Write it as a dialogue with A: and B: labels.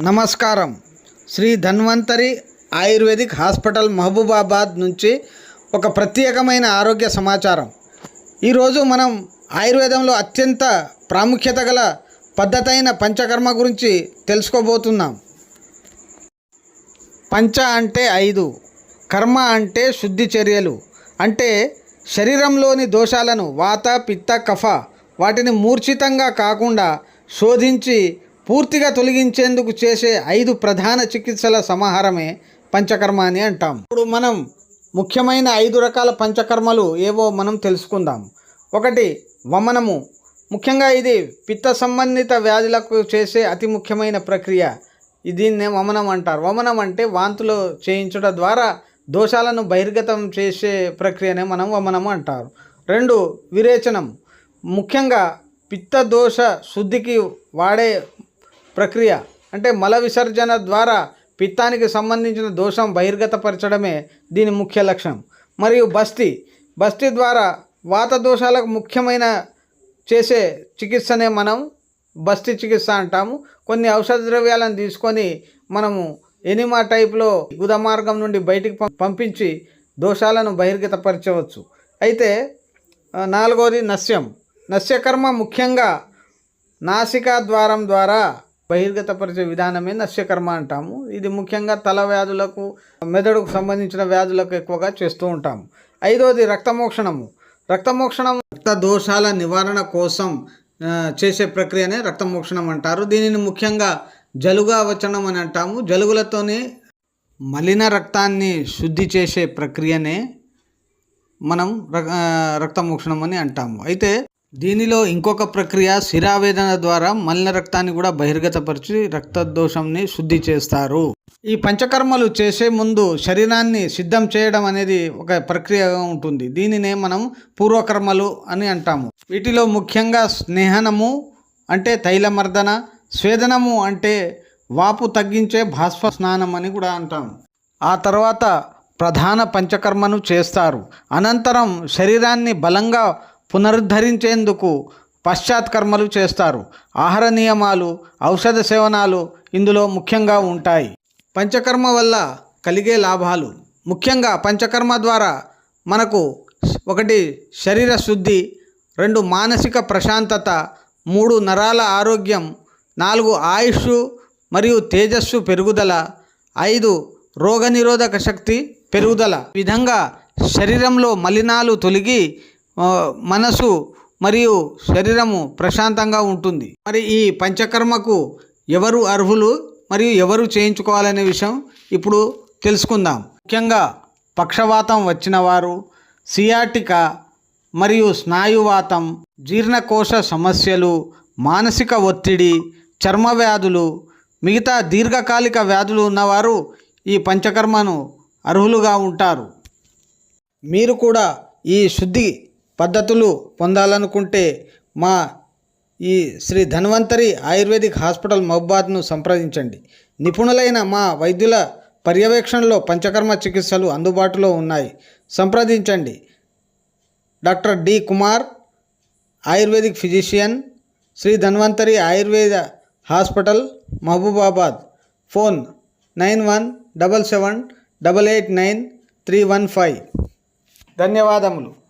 A: నమస్కారం. Shri Dhanvantari ayurvedic hospital Mahabubabad నుంచి ఒక ప్రత్యేకమైన ఆరోగ్య సమాచారం. ఈరోజు మనం ఆయుర్వేదంలో అత్యంత ప్రాముఖ్యత గల పద్ధతైన పంచకర్మ గురించి తెలుసుకోబోతున్నాం. పంచ అంటే ఐదు కర్మ అంటే శుద్ధి చర్యలు అంటే శరీరంలోని దోషాలను వాత పిత్త కఫ వాటిని మూర్ఛితంగా కాకుండా శోధించి పూర్తిగా తొలగించేందుకు చేసే ఐదు ప్రధాన చికిత్సల సమాహారమే పంచకర్మ అని అంటాం. ఇప్పుడు మనం ముఖ్యమైన ఐదు రకాల పంచకర్మలు ఏవో మనం తెలుసుకుందాం. ఒకటి వమనము. ముఖ్యంగా ఇది పిత్త సంబంధిత వ్యాధులకు చేసే అతి ముఖ్యమైన ప్రక్రియ. దీన్నే వమనం అంటారు. వమనం అంటే వాంతులు చేయించడం ద్వారా దోషాలను బహిర్గతం చేసే ప్రక్రియనే మనం వమనం అంటారు. రెండు విరేచనం. ముఖ్యంగా పిత్త దోష శుద్ధికి వాడే ప్రక్రియ. అంటే మల విసర్జన ద్వారా పిత్తానికి సంబంధించిన దోషం బహిర్గతపరచడమే దీని ముఖ్య లక్ష్యం. మరియు బస్తి. బస్తి ద్వారా వాత దోషాలకు ముఖ్యమైన చేసే చికిత్సనే మనం బస్తి చికిత్స అంటాము. కొన్ని ఔషధ ద్రవ్యాలను తీసుకొని మనము ఎనిమా టైప్లో గుద మార్గం నుండి బయటికి పం- పంపించి దోషాలను బహిర్గతపరచవచ్చు. అయితే నాలుగోది నస్యం. నస్యకర్మ ముఖ్యంగా నాసికా ద్వారం ద్వారా బహిర్గతపరిచే విధానమే నస్యకర్మ అంటాము. ఇది ముఖ్యంగా తల వ్యాధులకు మెదడుకు సంబంధించిన వ్యాధులకు ఎక్కువగా చేస్తూ ఉంటాము. ఐదవది రక్తమోక్షణము. రక్తమోక్షణం రక్త దోషాల నివారణ కోసం చేసే ప్రక్రియనే రక్తమోక్షణం అంటారు. దీనిని ముఖ్యంగా జలుగా వచ్చడం అని అంటాము. జలుగులతోనే మలిన రక్తాన్ని శుద్ధి చేసే ప్రక్రియనే మనం రక్తమోక్షణం అని అంటాము. అయితే దీనిలో ఇంకొక ప్రక్రియ శిరావేదన ద్వారా మలిన రక్తాన్ని కూడా బహిర్గతపరిచి రక్త దోషంని శుద్ధి చేస్తారు. ఈ పంచకర్మలు చేసే ముందు శరీరాన్ని సిద్ధం చేయడం అనేది ఒక ప్రక్రియగా ఉంటుంది. దీనినే మనం పూర్వకర్మలు అని అంటాము. వీటిలో ముఖ్యంగా స్నేహనము అంటే తైలమర్దన స్వేదనము అంటే వాపు తగ్గించే భాస్వ స్నానం అని కూడా అంటాము. ఆ తర్వాత ప్రధాన పంచకర్మను చేస్తారు. అనంతరం శరీరాన్ని బలంగా పునరుద్ధరించేందుకు పశ్చాత్కర్మలు చేస్తారు. ఆహార నియమాలు ఔషధ సేవనాలు ఇందులో ముఖ్యంగా ఉంటాయి. పంచకర్మ వల్ల కలిగే లాభాలు. ముఖ్యంగా పంచకర్మ ద్వారా మనకు ఒకటి శరీర శుద్ధి రెండు మానసిక ప్రశాంతత మూడు నరాల ఆరోగ్యం నాలుగు ఆయుష్ మరియు తేజస్సు పెరుగుదల ఐదు రోగనిరోధక శక్తి పెరుగుదల. విధంగా శరీరంలో మలినాలు తొలగి మనసు మరియు శరీరము ప్రశాంతంగా ఉంటుంది. మరి ఈ పంచకర్మకు ఎవరు అర్హులు మరియు ఎవరు చేయించుకోవాలనే విషయం ఇప్పుడు తెలుసుకుందాం. ముఖ్యంగా పక్షవాతం వచ్చిన వారు సియాటిక మరియు స్నాయువాతం జీర్ణకోశ సమస్యలు మానసిక ఒత్తిడి చర్మ వ్యాధులు మిగతా దీర్ఘకాలిక వ్యాధులు ఉన్నవారు ఈ పంచకర్మను అర్హులుగా ఉంటారు. మీరు కూడా ఈ శుద్ధి పద్ధతులు పొందాలనుకుంటే మా ఈ శ్రీ ధన్వంతరి ఆయుర్వేదిక్ హాస్పిటల్ మహబాద్ను సంప్రదించండి. నిపుణులైన మా వైద్యుల పర్యవేక్షణలో పంచకర్మ చికిత్సలు అందుబాటులో ఉన్నాయి. సంప్రదించండి. Doctor D Kumar ayurvedic physician Shri Dhanvantari Ayurveda hospital Mahabubabad. Phone nine one double seven double eight nine three one five. ధన్యవాదములు.